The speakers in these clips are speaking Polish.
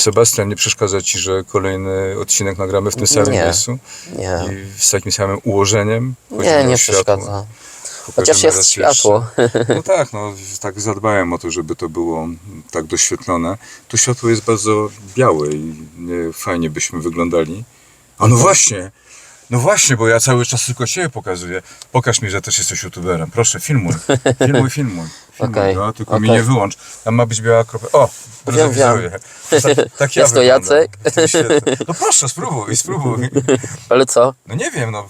Sebastian, nie przeszkadza ci, że kolejny odcinek nagramy w tym samym Nie. miejscu? Nie, I z takim samym ułożeniem? Nie, nie przeszkadza. Chociaż jest światło. jeszcze. No tak, no tak zadbałem o to, żeby to było tak doświetlone. To światło jest bardzo białe i nie, fajnie byśmy wyglądali. A no właśnie, no właśnie, bo ja cały czas tylko Ciebie pokazuję. Pokaż mi, że też jesteś youtuberem. Proszę, filmuj, filmuj, filmuj. filmuj Okej, no, tylko mi okej. nie wyłącz. Tam ma być biała kropka. O, Wiem, realizuję. Tak, tak ja Jest to wyglądam. Jacek? Świetne. No proszę, spróbuj, spróbuj. Ale co? No nie wiem, no.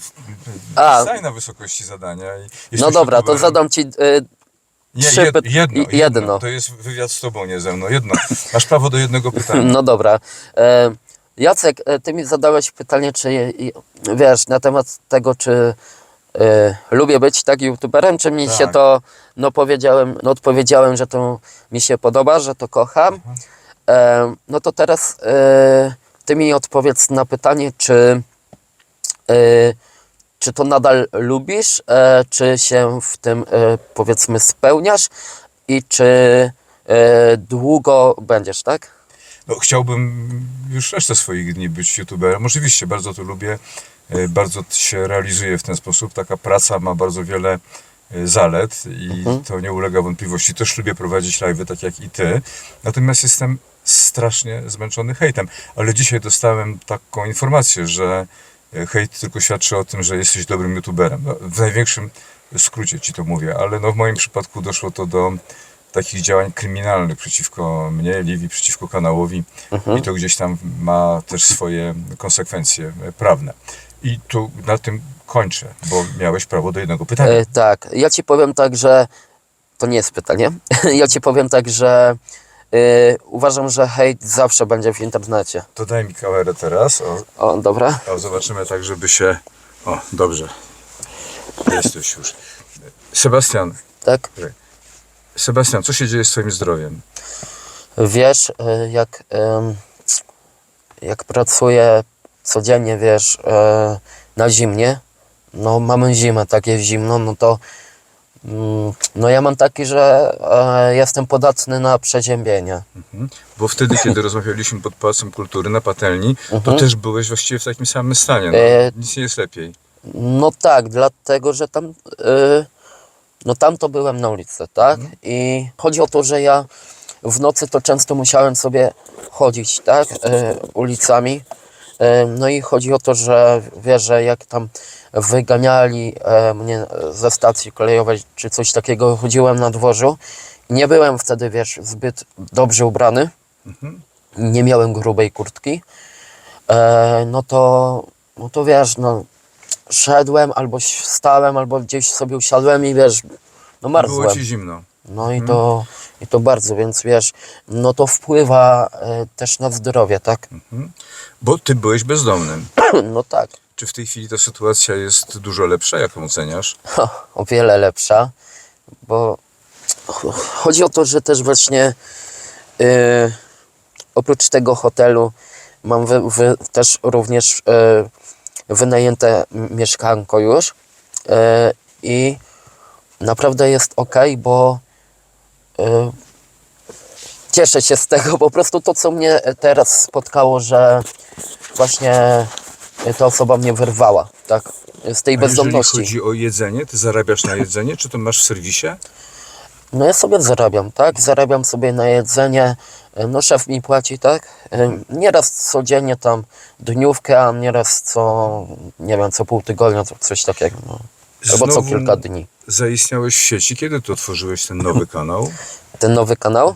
A. Staj na wysokości zadania. I No dobra, to youtuberem. zadam ci y, Nie, Trzy jed, jedno, jedno, jedno. To jest wywiad z tobą, nie ze mną. Jedno. Masz prawo do jednego pytania. No dobra. E, Jacek, e, ty mi zadałeś pytanie, czy wiesz, na temat tego, czy e, lubię być tak youtuberem, czy mi Tak. się to, no powiedziałem, no odpowiedziałem, że to mi się podoba, że to kocham. E, no to teraz e, ty mi odpowiedz na pytanie, czy e, czy to nadal lubisz, czy się w tym powiedzmy spełniasz i czy długo będziesz, tak? No, chciałbym już resztę swoich dni być youtuberem. Oczywiście, bardzo to lubię. e, Bardzo się realizuję w ten sposób. Taka praca ma bardzo wiele e, zalet i Mhm. to nie ulega wątpliwości. Też lubię prowadzić live'y, tak jak i ty. Natomiast jestem strasznie zmęczony hejtem. Ale dzisiaj dostałem taką informację, że e, hejt tylko świadczy o tym, że jesteś dobrym youtuberem. No, w największym skrócie ci to mówię, ale no w moim przypadku doszło to do takich działań kryminalnych przeciwko mnie, Livi, przeciwko kanałowi i to gdzieś tam ma też swoje konsekwencje prawne. I tu na tym kończę, bo miałeś prawo do jednego pytania. E, tak, ja ci powiem tak, że to nie jest pytanie. ja ci powiem tak, że e, uważam, że hejt zawsze będzie w internecie. To daj mi kamerę teraz. O, O, dobra. o, zobaczymy tak, żeby się... O, dobrze. Jesteś już. Sebastian, Tak? Sebastian, co się dzieje z twoim zdrowiem? Wiesz, e, jak, jak pracuję codziennie, wiesz, e, na zimnie, no mamy zimę, takie zimno, no to mm, no ja mam taki, że e, jestem podatny na przeziębienie. Bo wtedy, kiedy rozmawialiśmy pod Pałacem Kultury na patelni, to też byłeś właściwie w takim samym stanie. No, E, nic nie jest lepiej. No tak, dlatego, że tam, no tam to byłem na ulicy, tak? I chodzi o to, że ja w nocy to często musiałem sobie chodzić, tak? Y, ulicami. Y, no i chodzi o to, że wiesz, że jak tam wyganiali e, mnie ze stacji kolejowej czy coś takiego, chodziłem na dworzu. Nie byłem wtedy, wiesz, zbyt dobrze ubrany. Nie miałem grubej kurtki. E, no to, no to wiesz, no szedłem, albo stałem, albo gdzieś sobie usiadłem i wiesz, no Było marzłem. ci zimno. No i to, i to bardzo, więc wiesz, no to wpływa e, też na zdrowie, tak? Bo ty byłeś bezdomnym. No tak, Czy w tej chwili ta sytuacja jest dużo lepsza? Jak ją oceniasz? o wiele lepsza, bo ch- chodzi o to, że też właśnie e, oprócz tego hotelu mam wy, wy, też również e, wynajęte mieszkanko już e, i naprawdę jest ok, bo e, cieszę się z tego, po prostu to, co mnie teraz spotkało, że właśnie ta osoba mnie wyrwała, tak, z tej A jeżeli bezdomności. chodzi o jedzenie, ty zarabiasz na jedzenie, czy to masz w serwisie? No ja sobie zarabiam, tak? Zarabiam sobie na jedzenie. E, No szef mi płaci, tak? E, Nieraz codziennie tam dniówkę, a nieraz co, nie wiem, co pół tygodnia, to coś takiego. No. Albo co kilka dni. Zaistniałeś w sieci. Kiedy ty otworzyłeś ten nowy kanał? Ten nowy kanał,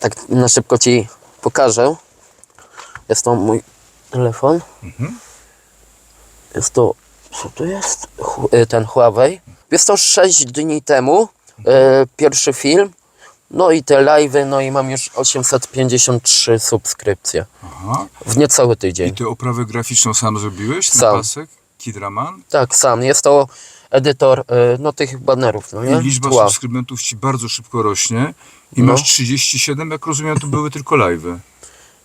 tak na szybko Ci pokażę. Jest to mój telefon. Jest to, co to jest? Hu- e, Ten Huawei. Jest to 6 dni temu. E, Pierwszy film. No i te live'y, no i mam już 853 subskrypcje. Aha. W niecały I tydzień. ty oprawę graficzną sam zrobiłeś? Sam. pasek? Kidraman? Tak, sam. Jest to edytor, e, no tych banerów, no nie? I liczba Tła. subskrybentów ci bardzo szybko rośnie. I No. masz 37, jak rozumiem, to były tylko live'y.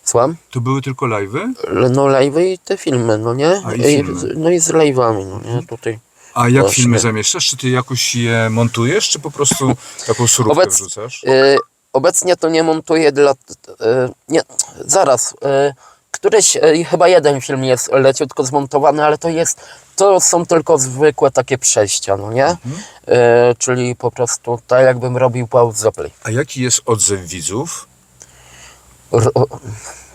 Słucham? To były tylko live'y? No live'y i te filmy, no nie? I I, no i z live'ami, no nie? Tutaj. A jak Właśnie. filmy zamieszczasz? Czy ty jakoś je montujesz, czy po prostu taką surówkę Obec- wrzucasz? Y, obecnie to nie montuję dla. E, nie, zaraz. E, któryś, e, chyba jeden film jest leciutko zmontowany, ale to jest. To są tylko zwykłe takie przejścia, no nie? E, czyli po prostu tak, jakbym robił pause zaplay. A jaki jest odzew widzów? R- o-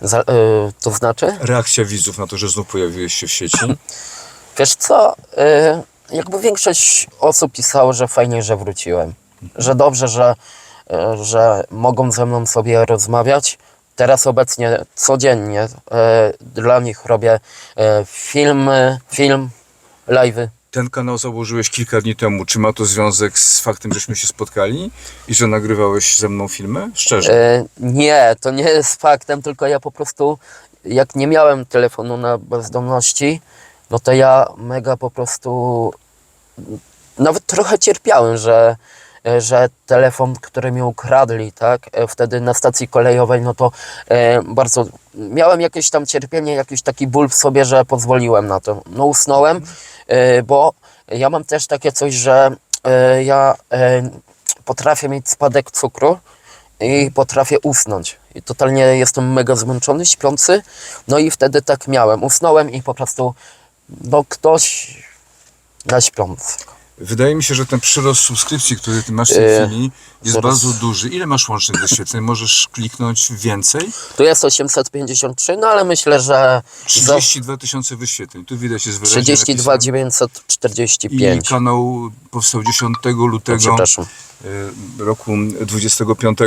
za, to znaczy? Reakcja widzów na to, że znów pojawiłeś się w sieci? Wiesz co, y, jakby większość osób pisało, że fajnie, że wróciłem. Że dobrze, że, y, że mogą ze mną sobie rozmawiać. Teraz obecnie codziennie y, dla nich robię y, filmy, film, live'y. Ten kanał założyłeś kilka dni temu. Czy ma to związek z faktem, żeśmy się spotkali i że nagrywałeś ze mną filmy? Szczerze. Nie, to nie jest faktem, tylko ja po prostu, jak nie miałem telefonu na bezdomności, no to ja mega po prostu nawet trochę cierpiałem, że, że telefon, który mi ukradli, tak, e, wtedy na stacji kolejowej, no to e, bardzo miałem jakieś tam cierpienie, jakiś taki ból w sobie, że pozwoliłem na to. No usnąłem, e, bo ja mam też takie coś, że e, ja e, potrafię mieć spadek cukru i potrafię usnąć. I totalnie jestem mega zmęczony, śpiący. No i wtedy tak miałem. Usnąłem i po prostu, no ktoś na śpiący. Wydaje mi się, że ten przyrost subskrypcji, który ty masz w tej E, chwili, jest zaraz. bardzo duży. Ile masz łącznych wyświetleń? Możesz kliknąć więcej? Tu jest 853, no ale myślę, że za 32 tysiące wyświetleń. Tu widać jest wyraźnie 32 napisane. I 945. kanał powstał 10 lutego Przepraszam. e, roku 25.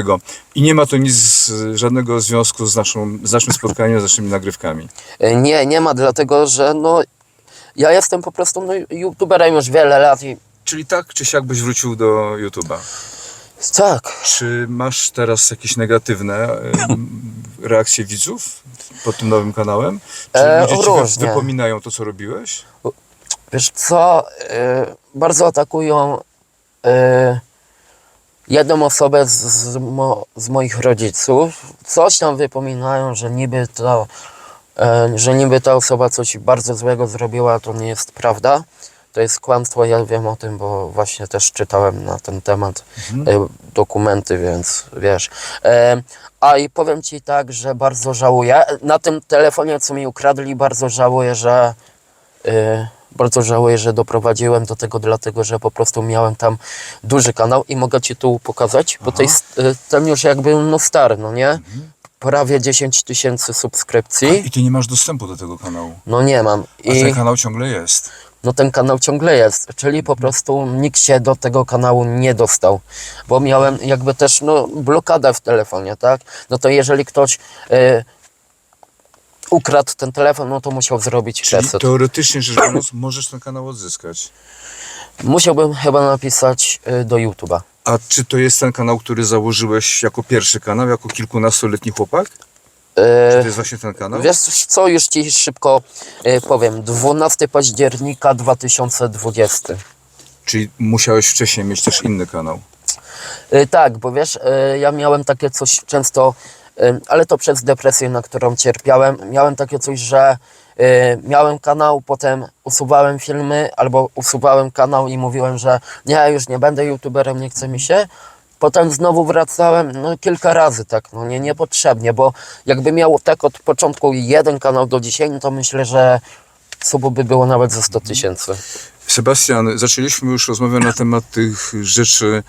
I nie ma to nic, żadnego związku z, naszą, z naszym spotkaniem, z naszymi nagrywkami. E, Nie, nie ma, dlatego że no ja jestem po prostu no, youtuberem już wiele lat i Czyli tak czy siak byś wrócił do YouTube'a. tak. Czy masz teraz jakieś negatywne reakcje widzów pod tym nowym kanałem? Czy E, ludzie ci różnie. wypominają to, co robiłeś? Wiesz co, y, bardzo atakują y, jedną osobę z, z, mo, z moich rodziców. Coś tam wypominają, że niby to, że niby ta osoba coś bardzo złego zrobiła, to nie jest prawda. To jest kłamstwo, ja wiem o tym, bo właśnie też czytałem na ten temat y, dokumenty, więc wiesz. E, a i powiem Ci tak, że bardzo żałuję. Na tym telefonie, co mi ukradli, bardzo żałuję, że bardzo żałuję, że doprowadziłem do tego, dlatego że po prostu miałem tam duży kanał i mogę Ci tu pokazać, bo to jest, ten już jakby no stary, no nie? Prawie 10 tysięcy subskrypcji. I ty nie masz dostępu do tego kanału. No nie mam. A ten I kanał ciągle jest. no ten kanał ciągle jest, czyli po prostu nikt się do tego kanału nie dostał, bo miałem jakby też no, blokadę w telefonie, tak? No to jeżeli ktoś y, ukradł ten telefon, no to musiał zrobić Czyli reset. teoretycznie rzecz biorąc, możesz ten kanał odzyskać. Musiałbym chyba napisać y, do YouTube'a. A czy to jest ten kanał, który założyłeś jako pierwszy kanał, jako kilkunastoletni chłopak? Czy to jest właśnie ten kanał? Wiesz co, już Ci szybko y, powiem. 12 października 2020. Czyli musiałeś wcześniej mieć też inny kanał. Y, Tak, bo wiesz, ja miałem takie coś często, ale to przez depresję, na którą cierpiałem. Miałem takie coś, że miałem kanał, potem usuwałem filmy albo usuwałem kanał i mówiłem, że nie, już nie będę youtuberem, nie chce mi się. Potem znowu wracałem, no kilka razy tak, no nie, niepotrzebnie, bo jakby miał tak od początku jeden kanał do dzisiaj, no to myślę, że subów by było nawet ze 100 tysięcy. Sebastian, zaczęliśmy już rozmowę na temat tych rzeczy,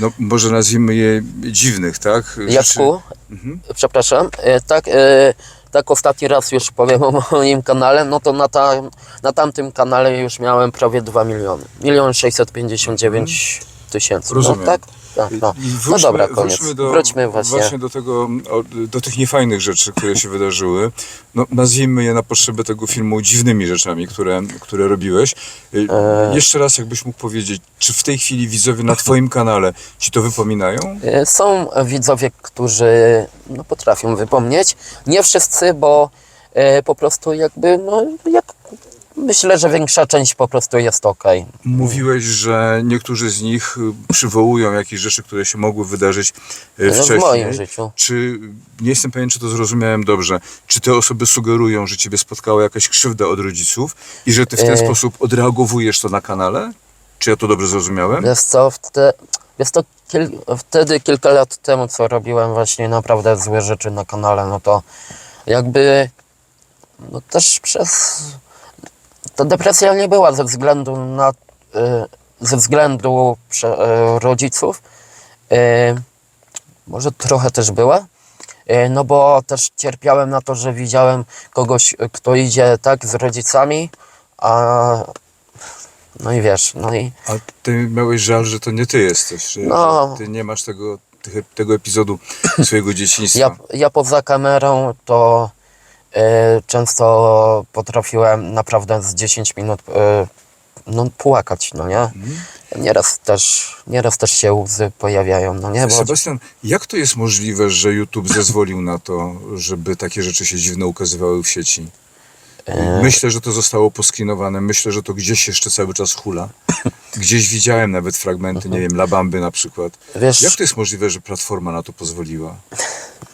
no może nazwijmy je dziwnych, tak? Rzeczy- Jacku, Mhm. przepraszam, e, tak, e, tak ostatni raz już powiem o moim kanale, no to na, ta, na tamtym kanale już miałem prawie 2 miliony. Milion 659 tysięcy. Rozumiem. No, tak? No. I no wróćmy- dobra, koniec. Wróćmy, do, Wróćmy właśnie. do tego, do tych niefajnych rzeczy, które się wydarzyły. No, nazwijmy je na potrzeby tego filmu dziwnymi rzeczami, które, które robiłeś. Y, E. Jeszcze raz, jakbyś mógł powiedzieć, czy w tej chwili widzowie na twoim kanale ci to wypominają? E, Są widzowie, którzy no, potrafią wypomnieć. Nie wszyscy, bo e, po prostu jakby, no jak myślę, że większa część po prostu jest ok. Mówiłeś, że niektórzy z nich y, przywołują jakieś rzeczy, które się mogły wydarzyć y, wcześniej. w moim życiu. Czy, nie jestem pewien, czy to zrozumiałem dobrze, czy te osoby sugerują, że ciebie spotkała jakaś krzywda od rodziców i że ty w ten E. sposób odreagowujesz to na kanale? Czy ja to dobrze zrozumiałem? Wiesz co, w te, Jest to kil, wtedy kilka lat temu, co robiłem właśnie naprawdę złe rzeczy na kanale, no to jakby no też przez ta depresja nie była ze względu na y, ze względu y, rodziców. Y, może trochę też była. No bo też cierpiałem na to, że widziałem kogoś, kto idzie tak z rodzicami, a no i wiesz, no i A ty miałeś żal, że to nie ty jesteś, że, No. ty nie masz tego, tego epizodu swojego dzieciństwa. Ja, ja poza kamerą to często potrafiłem naprawdę z 10 minut y, no, płakać, no nie? Nieraz też, nieraz też się łzy pojawiają, no nie? Bo, Sebastian, jak to jest możliwe, że YouTube zezwolił na to, żeby takie rzeczy się dziwne ukazywały w sieci? E. Myślę, że to zostało poskrinowane. Myślę, że to gdzieś jeszcze cały czas hula. Gdzieś widziałem nawet fragmenty, nie wiem, Labamby na przykład. wiesz, Jak to jest możliwe, że platforma na to pozwoliła?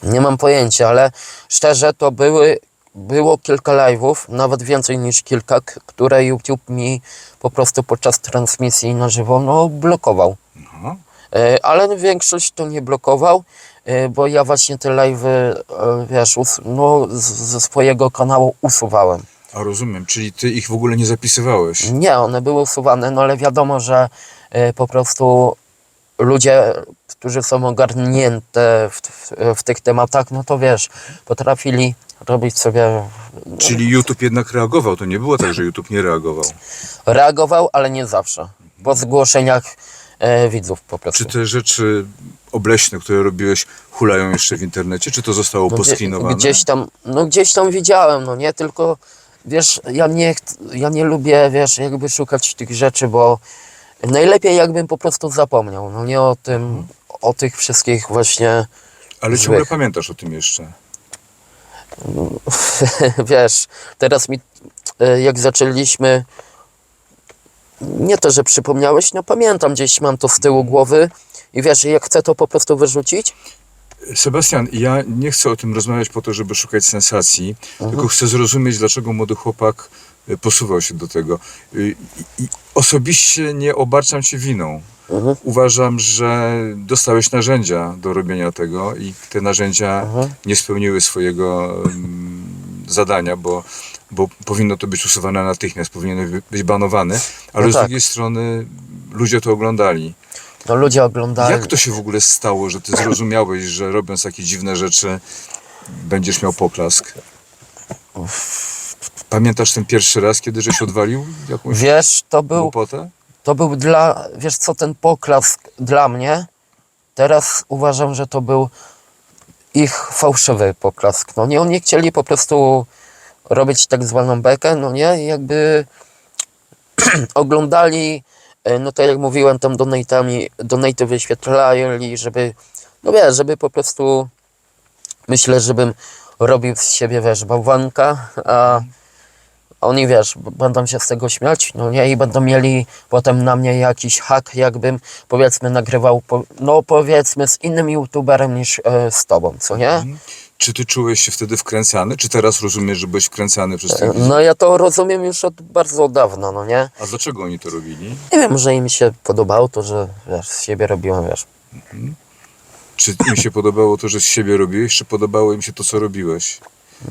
nie mam pojęcia, ale szczerze to były, było kilka live'ów, nawet więcej niż kilka, które YouTube mi po prostu podczas transmisji na żywo no, blokował. Aha. E, ale większość to nie blokował, e, bo ja właśnie te live'y, e, wiesz, no, ze swojego kanału usuwałem. A rozumiem, czyli ty ich w ogóle nie zapisywałeś. Nie, one były usuwane, no ale wiadomo, że po prostu ludzie, którzy są ogarnięte w, w, w tych tematach, no to wiesz, potrafili robić sobie, Czyli YouTube jednak reagował. To nie było tak, że YouTube nie reagował. reagował, ale nie zawsze, po zgłoszeniach e, widzów po prostu. Czy te rzeczy obleśne, które robiłeś, hulają jeszcze w internecie? Czy to zostało No? Gdzieś tam, no gdzieś tam widziałem, no nie, tylko wiesz, ja nie, ja nie lubię, wiesz, jakby szukać tych rzeczy, bo najlepiej jakbym po prostu zapomniał, no nie o tym, o tych wszystkich właśnie, Ale ciągle złych. pamiętasz o tym jeszcze. wiesz, teraz mi, e, jak zaczęliśmy, nie to, że przypomniałeś, no pamiętam, gdzieś mam to z tyłu głowy i wiesz, jak chcę to po prostu wyrzucić, Sebastian, ja nie chcę o tym rozmawiać po to, żeby szukać sensacji, tylko chcę zrozumieć, dlaczego młody chłopak posuwał się do tego. Y, i- Osobiście nie obarczam cię winą. Mhm. Uważam, że dostałeś narzędzia do robienia tego i te narzędzia Mhm. nie spełniły swojego zadania, bo, bo powinno to być usuwane natychmiast, powinien by- być banowany, ale No z tak. drugiej strony ludzie to oglądali. no ludzie oglądają. Jak to się w ogóle stało, że ty zrozumiałeś, że robiąc takie dziwne rzeczy będziesz miał poklask? Pamiętasz ten pierwszy raz, kiedy żeś odwalił jakąś Wiesz, to był, głupotę? To był dla, wiesz co, ten poklask dla mnie, teraz uważam, że to był ich fałszywy poklask. No nie, oni chcieli po prostu robić tak zwaną bekę, no nie, I jakby oglądali, e, no tak jak mówiłem, tam donatami, donaty wyświetlali, żeby, no wiesz, żeby po prostu, myślę, żebym robił z siebie, wiesz, bałwanka, a oni wiesz, będą się z tego śmiać, no nie, i będą mieli potem na mnie jakiś hak, jakbym powiedzmy nagrywał, po, no powiedzmy z innym youtuberem niż e, z tobą, co nie? Czy ty czułeś się wtedy wkręcany? Czy teraz rozumiesz, że byłeś wkręcany przez tych widzów? No ja to rozumiem już od bardzo dawna, no nie? A dlaczego oni to robili? Nie wiem, że im się podobało to, że wiesz, z siebie robiłem, wiesz. Czy im się podobało to, że z siebie robiłeś, czy podobało im się to, co robiłeś?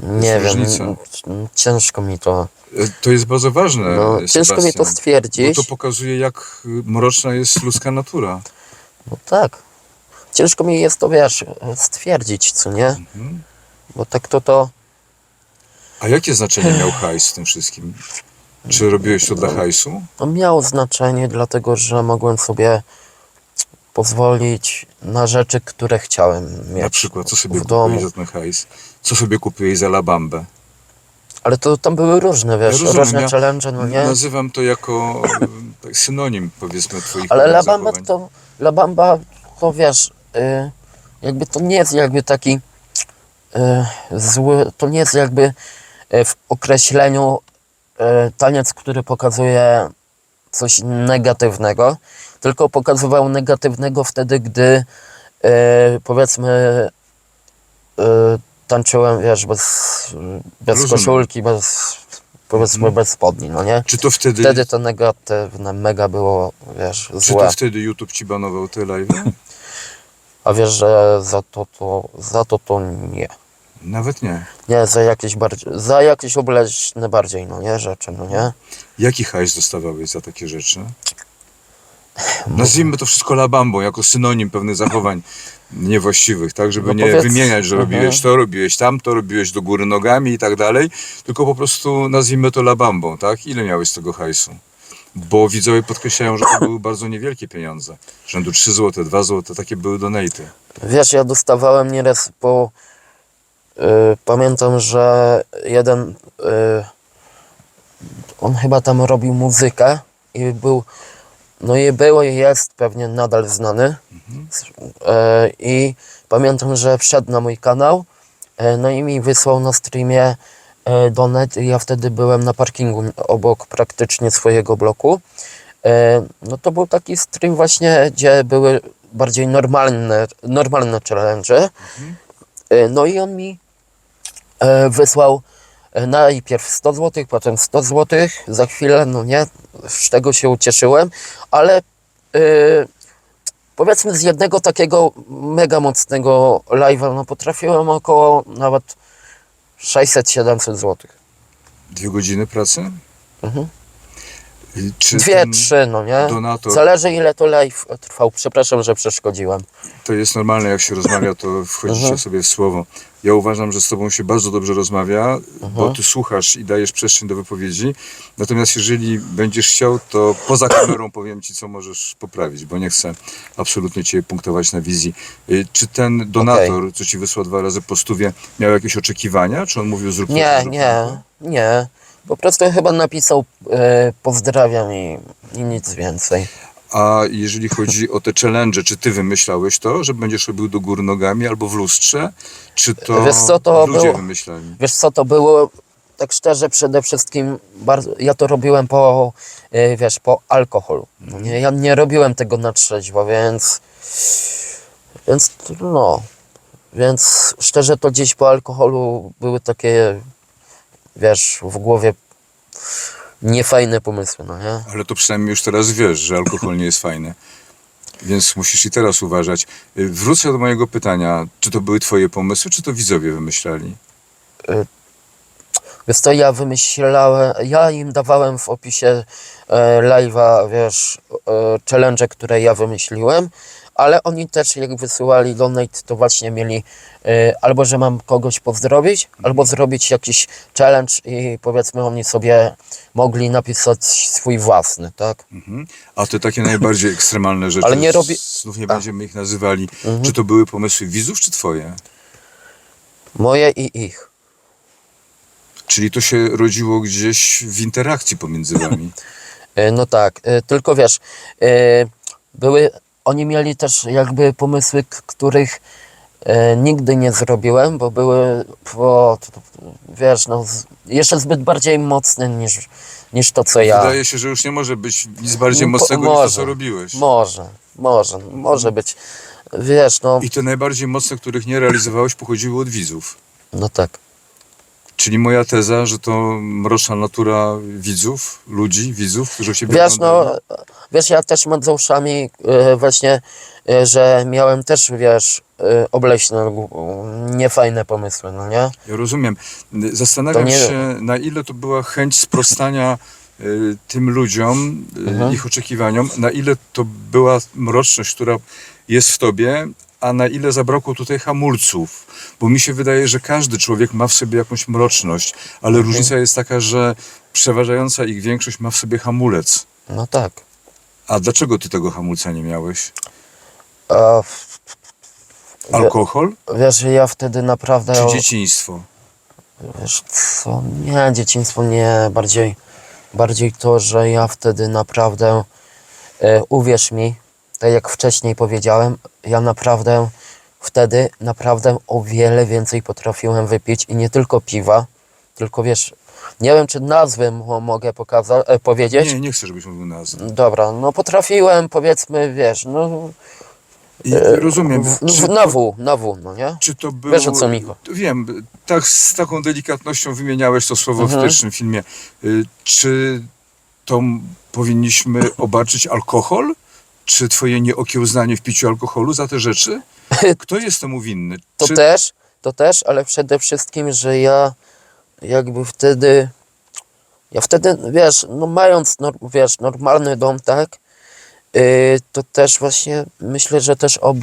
Nie wiem, różnica. ciężko mi to, E, To jest bardzo ważne, no, ciężko mi to Sebastian, Bo stwierdzić. to pokazuje, jak y, mroczna jest ludzka natura. No tak. Ciężko mi jest to, wiesz, stwierdzić, co nie? Mhm. Bo tak to to, A jakie znaczenie miał hajs w tym wszystkim? Czy robiłeś to dla hajsu? No, miało znaczenie, dlatego że mogłem sobie pozwolić na rzeczy, które chciałem mieć. Na przykład, co sobie w domu. kupiłeś za ten hajs? Co sobie kupiłeś za labambę? Ale to tam były różne, wiesz, rozumiem, różne ja challenge, no nie? Nazywam to jako tak, synonim, powiedzmy, twoich Ale dobrych La Bamba zachowań. to, La Bamba to wiesz, y, jakby to nie jest jakby taki y, zły, to nie jest jakby y, w określeniu y, taniec, który pokazuje coś negatywnego, tylko pokazywał negatywnego wtedy, gdy y, powiedzmy y, tańczyłem, wiesz, bez, bez Rozumiem. koszulki, bez powiedzmy bez spodni, no nie? Czy to wtedy, Wtedy to negatywne mega było, wiesz, czy złe. to wtedy YouTube ci banował te live? A wiesz, że za to to, za to to nie. Nawet nie. Nie, za jakieś bardziej, za jakieś obleśne bardziej, no nie, rzeczy, no nie? Jaki hajs dostawałeś za takie rzeczy? Nazwijmy to wszystko labambą, jako synonim pewnych zachowań niewłaściwych, tak? Żeby No nie powiedz- wymieniać, że Mhm. robiłeś to, robiłeś tamto, robiłeś do góry nogami i tak dalej, tylko po prostu nazwijmy to labambą, tak? Ile miałeś z tego hajsu? Bo widzowie podkreślają, że to były bardzo niewielkie pieniądze. Rzędu 3 zł, 2 zł, takie były donaty. Wiesz, ja dostawałem nieraz po... y, pamiętam, że jeden... y, on chyba tam robił muzykę i był... No i był i jest pewnie nadal znany. E, I pamiętam, że wszedł na mój kanał, e, no i mi wysłał na streamie e, donet. Ja wtedy byłem na parkingu obok praktycznie swojego bloku. No to był taki stream właśnie, gdzie były bardziej normalne, normalne challenge. E, No i on mi wysłał najpierw 100 zł, potem 100 zł, za chwilę, no nie, z tego się ucieszyłem, ale e, powiedzmy z jednego takiego mega mocnego live'a, no potrafiłem około nawet 600-700 zł. Dwie godziny pracy? Mhm. Czy Dwie, trzy, no nie? donator- Zależy ile to live trwał. Przepraszam, że przeszkodziłem. To jest normalne, jak się rozmawia, to wchodzicie Mhm. sobie w słowo. Ja uważam, że z tobą się bardzo dobrze rozmawia, bo Mhm. ty słuchasz i dajesz przestrzeń do wypowiedzi. Natomiast jeżeli będziesz chciał, to poza kamerą powiem ci, co możesz poprawić, bo nie chcę absolutnie cię punktować na wizji. Y, Czy ten donator, co ci wysłał dwa razy po stówie, miał jakieś oczekiwania? Czy on mówił zrób to, Nie, zrób nie, tamto? nie. Po prostu chyba napisał e, pozdrawiam i, i nic więcej. A jeżeli chodzi o te challenge, czy ty wymyślałeś to, że będziesz robił do góry nogami albo w lustrze? Czy to, Wiesz co, to ludzie było- wymyślali? Wiesz co to było? Tak szczerze, przede wszystkim bardzo, ja to robiłem po, e, wiesz, po alkoholu. No nie, ja nie robiłem tego na trzeźwo, więc, więc no, więc szczerze to gdzieś po alkoholu były takie, wiesz, w głowie niefajne pomysły, no nie? Ale to przynajmniej już teraz wiesz, że alkohol nie jest fajny. Więc musisz i teraz uważać. Y, Wrócę do mojego pytania. Czy to były twoje pomysły, czy to widzowie wymyślali? Więc to ja wymyślałem, ja im dawałem w opisie e, live'a, wiesz, e, challenge, które ja wymyśliłem, ale oni też jak wysyłali donate, to właśnie mieli e, albo, że mam kogoś pozdrowić, albo zrobić jakiś challenge i powiedzmy oni sobie mogli napisać swój własny, tak? Mhm. A te takie najbardziej ekstremalne rzeczy, Ale nie robi- znów nie będziemy ich nazywali. Czy to były pomysły widzów, czy twoje? Moje i ich. Czyli to się rodziło gdzieś w interakcji pomiędzy wami. E, No tak, e, tylko wiesz, e, były, oni mieli też jakby pomysły, których e, nigdy nie zrobiłem, bo były, wiesz, no, jeszcze zbyt bardziej mocne niż, niż to, co ja. Wydaje się, że już nie może być nic bardziej mocnego niż to, może. co robiłeś. Może, może, może być, wiesz, no, I te najbardziej mocne, których nie realizowałeś, pochodziły od widzów. no tak. Czyli moja teza, że to mroczna natura widzów, ludzi, widzów, którzy ciebie Wiesz, no, wiesz, ja też Madzeuszami e, właśnie, e, że miałem też, wiesz, e, obleśne, gł- niefajne pomysły, no nie? Ja rozumiem. Zastanawiam nie- się, na ile to była chęć sprostania y, tym ludziom, y, Mhm. ich oczekiwaniom, na ile to była mroczność, która jest w tobie, a na ile zabrakło tutaj hamulców. Bo mi się wydaje, że każdy człowiek ma w sobie jakąś mroczność, ale Mhm. różnica jest taka, że przeważająca ich większość ma w sobie hamulec. No tak. A dlaczego ty tego hamulca nie miałeś? A, Alkohol Wiesz, ja wtedy naprawdę. czy dzieciństwo? Wiesz co? Nie, dzieciństwo nie. Bardziej, bardziej to, że ja wtedy naprawdę. E, uwierz mi, tak jak wcześniej powiedziałem, ja naprawdę wtedy naprawdę o wiele więcej potrafiłem wypić i nie tylko piwa, tylko wiesz. Nie wiem, czy nazwy mo- mogę pokazać, e, powiedzieć. Nie, nie chcę, żebyś mówił nazw. Dobra, no potrafiłem, powiedzmy, wiesz, no I rozumiem. W, w, na W, na W, no nie? czy to było... Wiesz, o co mi. Wiem, tak z taką delikatnością wymieniałeś to słowo Mhm. w pierwszym filmie. Y, Czy to powinniśmy obarczyć alkohol? Czy twoje nieokiełznanie w piciu alkoholu za te rzeczy? Kto jest temu winny? To Czy też, to też, ale przede wszystkim, że ja jakby wtedy, ja wtedy, wiesz, no mając, no, wiesz, normalny dom, tak, yy, to też właśnie myślę, że też ob,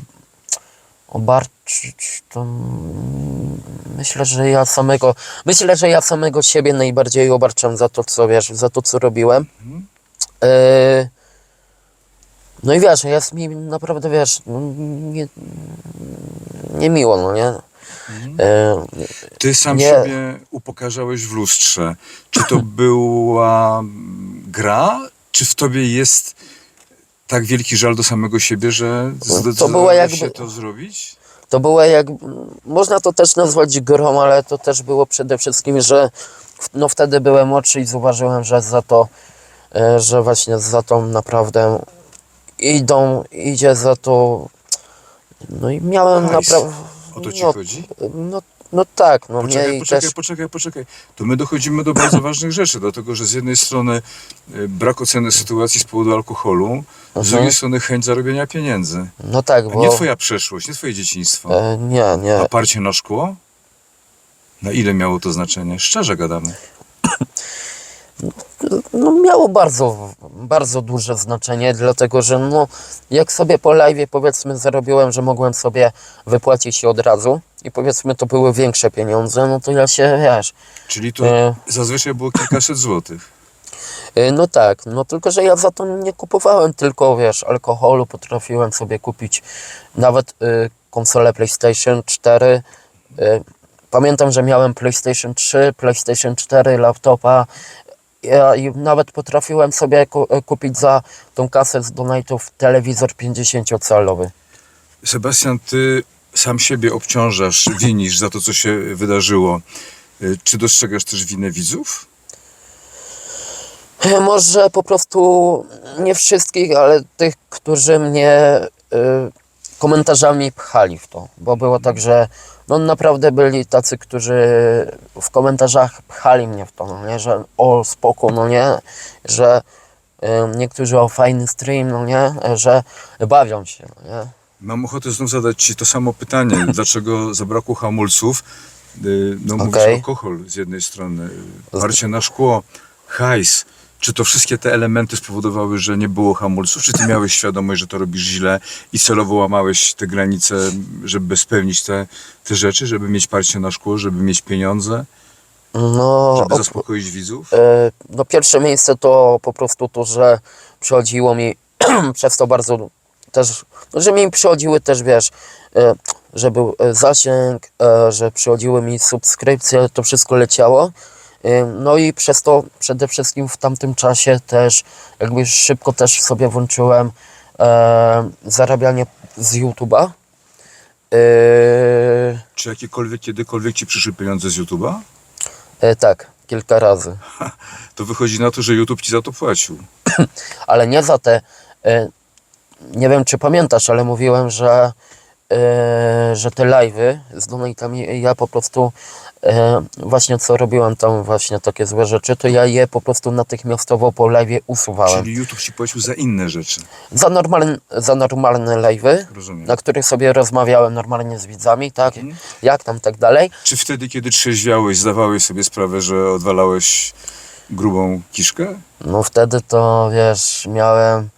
obarczyć to, mm, myślę, że ja samego, myślę, że ja samego siebie najbardziej obarczam za to, co, wiesz, za to, co robiłem. Mhm. Yy, no i wiesz, jest mi naprawdę, wiesz, no, nie, niemiło, no nie? E, Ty sam Nie. sobie upokarzałeś w lustrze. Czy to była gra? Czy w tobie jest tak wielki żal do samego siebie, że zdecydowałeś jakby- się to zrobić? to było jak, można to też nazwać grą, ale to też było przede wszystkim, że no wtedy byłem młodszy i zauważyłem, że za to, e, że właśnie za tą naprawdę idą, idzie za to, no i miałem Hajs. naprawdę, O to ci no, chodzi? no, no tak, no Poczekaj, nie i poczekaj, też, poczekaj, poczekaj. To my dochodzimy do bardzo ważnych rzeczy, dlatego że z jednej strony y, brak oceny sytuacji z powodu alkoholu, z Mhm. drugiej strony chęć zarobienia pieniędzy. no tak, A bo, nie twoja przeszłość, nie twoje dzieciństwo. e, nie, nie, Oparcie na szkło? Na ile miało to znaczenie? Szczerze gadamy. no miało bardzo, bardzo duże znaczenie, dlatego że no, jak sobie po live powiedzmy zarobiłem, że mogłem sobie wypłacić się od razu i powiedzmy to były większe pieniądze, no to ja się, wiesz, Czyli to e, zazwyczaj było kilkaset złotych. e, no tak, no tylko, że ja za to nie kupowałem tylko, wiesz, alkoholu, potrafiłem sobie kupić nawet e, konsolę PlayStation 4, e, pamiętam, że miałem PlayStation 3, PlayStation 4, laptopa, i nawet potrafiłem sobie e, kupić za tą kasę z donate'ów telewizor 50-calowy. Sebastian, ty sam siebie obciążasz, winisz za to, co się wydarzyło. Y, Czy dostrzegasz też winę widzów? E, Może po prostu nie wszystkich, ale tych, którzy mnie y, komentarzami pchali w to. Bo było tak, że no naprawdę byli tacy, którzy w komentarzach pchali mnie w to, no nie, że o spoko, no nie, że y, niektórzy o fajny stream, no nie, że bawią się, no nie. Mam ochotę znów zadać ci to samo pytanie. Dlaczego zabrakło hamulców? Y, No mówisz Okej. alkohol z jednej strony, y, parcie na szkło, hajs. Czy to wszystkie te elementy spowodowały, że nie było hamulców? Czy ty miałeś świadomość, że to robisz źle i celowo łamałeś te granice, żeby spełnić te, te rzeczy, żeby mieć parcie na szkło, żeby mieć pieniądze, No, żeby zaspokoić widzów? E, No pierwsze miejsce to po prostu to, że przychodziło mi przez to bardzo też, no, że mi przychodziły też, wiesz, e, że był e, zasięg, e, że przychodziły mi subskrypcje, to wszystko leciało. No i przez to przede wszystkim w tamtym czasie też jakby szybko też sobie włączyłem e, zarabianie z YouTube'a. E, Czy jakiekolwiek, kiedykolwiek ci przyszły pieniądze z YouTube'a? e, tak, kilka razy. To wychodzi na to, że YouTube ci za to płacił. ale nie za te. e, Nie wiem, czy pamiętasz, ale mówiłem, że, e, że te live'y z donatami, ja po prostu właśnie co robiłem tam właśnie takie złe rzeczy, to ja je po prostu natychmiastowo po live'ie usuwałem. Czyli YouTube ci płacił za inne rzeczy. Za, normalne, za normalne live'y, Rozumiem. na których sobie rozmawiałem normalnie z widzami, tak, Mhm. jak tam, tak dalej. Czy wtedy, kiedy trzeźwiałeś, zdawałeś sobie sprawę, że odwalałeś grubą kiszkę? No wtedy to, wiesz, miałem,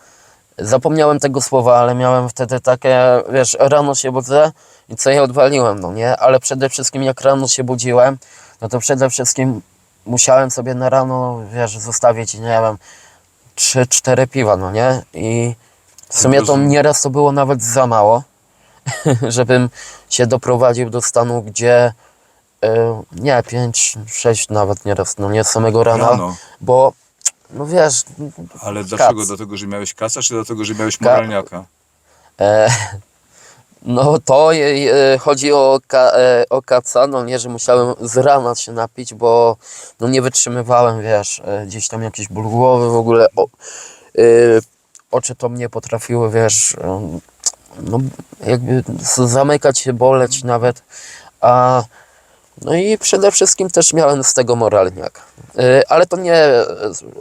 zapomniałem tego słowa, ale miałem wtedy takie, wiesz, rano się budzę i co ja odwaliłem, no nie? Ale przede wszystkim jak rano się budziłem, no to przede wszystkim musiałem sobie na rano, wiesz, zostawić, nie wiem, 3-4 piwa, no nie? I w sumie to nieraz to było nawet za mało, żebym się doprowadził do stanu, gdzie e, nie, 5, 6 nawet nieraz, no nie, samego rana, Rano. bo no wiesz, Ale dlaczego? Kac. Dlatego, że miałeś kasa, czy dlatego, że miałeś Ka- moralniaka? e, no to e, chodzi o, ka, e, o kaca, no nie, że musiałem z rana się napić, bo no nie wytrzymywałem, wiesz, e, gdzieś tam jakiś ból głowy w ogóle, o, e, oczy to mnie potrafiły, wiesz, e, no, jakby zamykać się, boleć nawet, a no i przede wszystkim też miałem z tego moralniak. Y, Ale to nie e,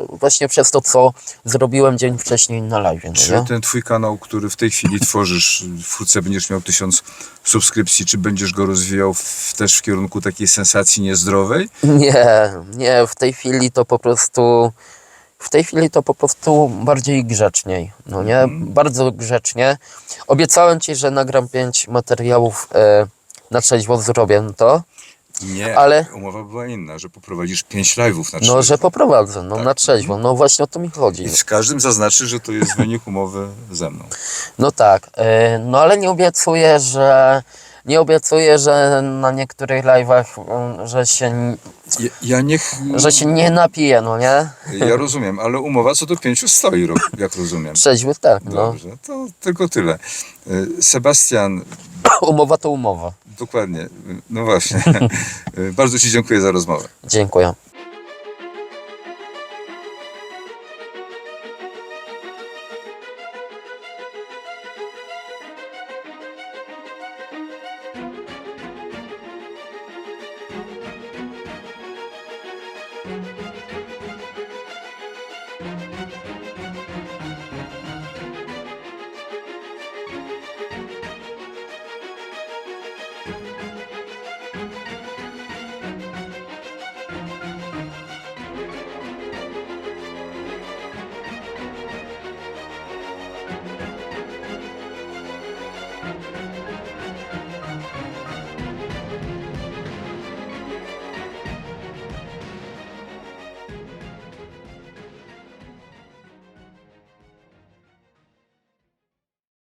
właśnie przez to, co zrobiłem dzień wcześniej na live. No Czy nie? ten twój kanał, który w tej chwili tworzysz, wkrótce będziesz miał tysiąc subskrypcji, czy będziesz go rozwijał w, też w kierunku takiej sensacji niezdrowej? Nie, nie, w tej chwili to po prostu. W tej chwili to po prostu bardziej grzeczniej, no nie? Bardzo grzecznie. Obiecałem ci, że nagram pięć materiałów e, na trzeźwo, zrobię to. Nie, Ale- umowa była inna, że poprowadzisz pięć live'ów na No, cztery. że poprowadzę, no Tak. na trzeźwo. No właśnie o to mi chodzi. I w każdym zaznaczy, że to jest wynik umowy ze mną. No tak, e, no ale nie obiecuję, że. Nie obiecuję, że na niektórych live'ach, mm, że się, Ja, ja niech... że się nie napiję, no nie? Ja rozumiem, ale umowa co do pięciu stoi, ro- jak rozumiem. Trzeźwy tak, no. Dobrze, to tylko tyle. Y, Sebastian, Umowa to umowa. Dokładnie, no właśnie. Bardzo Ci dziękuję za rozmowę. Dziękuję.